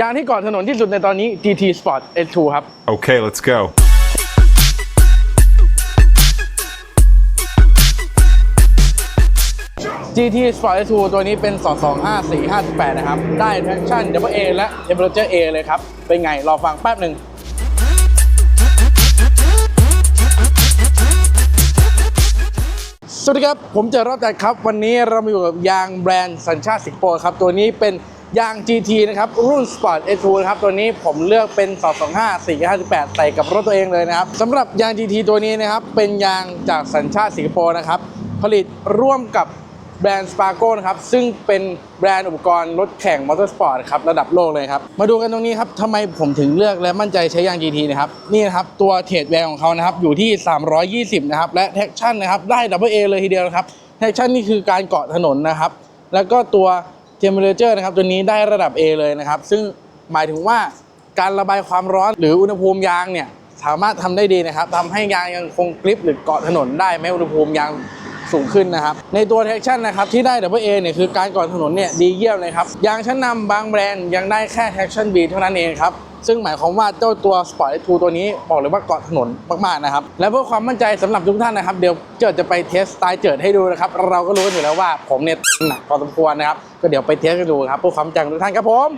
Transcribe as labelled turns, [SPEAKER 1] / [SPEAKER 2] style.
[SPEAKER 1] ยางที่เกาะถนนที่สุดในตอนนี้ GT Sport S2 ครับ
[SPEAKER 2] Okay, let's go.
[SPEAKER 1] GT Sport S2 ตัวนี้เป็น 225 458 นะครับ ได้ traction Double A และ temperature A เลยครับ เป็นไง รอฟังแป๊บหนึ่ง สวัสดีครับ ผมเจอรอบจัดครับ วันนี้เรามาอยู่กับยางแบรนด์สัญชาติสิงคโปร์ครับ ตัวนี้เป็น ยาง GT นะครับ รุ่น Sport S2 นะครับ ตัวนี้ผมเลือกเป็น 225 458 ใส่กับรถตัวเองเลยนะครับสำหรับยาง GT ตัวนี้นะครับ เป็นยางจากสัญชาติสิงคโปร์นะครับ ผลิตร่วมกับแบรนด์สปาโก้นะครับ ซึ่งเป็นแบรนด์อุปกรณ์รถแข่งมอเตอร์สปอร์ตครับ ระดับโลกเลยครับ มาดูกันตรงนี้ครับทำไมผมถึงเลือกและมั่นใจใช้ยาง GT นะครับ นี่นะครับ ตัวเทรดแวร์ของเขานะครับ อยู่ที่ 320 นะครับ และแท็กชั่นนะครับ ได้ดับเบิลเอเลยทีเดียวนะครับแท็กชั่นนี่คือการเกาะถนนนะครับ แล้วก็ตัว เทมเพลเจอร์นะครับตัวนี้ได้ระดับ A เลยนะครับ ซึ่งหมายถึงว่าการระบายความร้อนหรืออุณหภูมิยางเนี่ยสามารถทำได้ดีนะครับทำให้ยางยังคงกริปหรือเกาะถนนได้แม้อุณหภูมิยาง สูงขึ้นนะครับ ในตัว traction นะครับที่ได้ double A เนี่ยคือการเกาะถนนเนี่ยดีเยี่ยมเลยครับยางชั้นนำบางแบรนด์ยังได้แค่ traction B เท่านั้นเองครับซึ่งหมายความว่าเจ้าตัว Sport S2 ตัวนี้บอกเลยว่าเกาะถนนมากๆนะครับ และเพื่อความมั่นใจสำหรับทุกท่านนะครับ เดี๋ยวเจิดจะไปเทสสไตล์เจิดให้ดูนะครับ เราก็รู้กันอยู่แล้วว่าผมเนี่ยหนักพอสมควรนะครับ ก็เดี๋ยวไปเทสกันดูครับเพื่อความมั่นใจของทุกท่านครับผม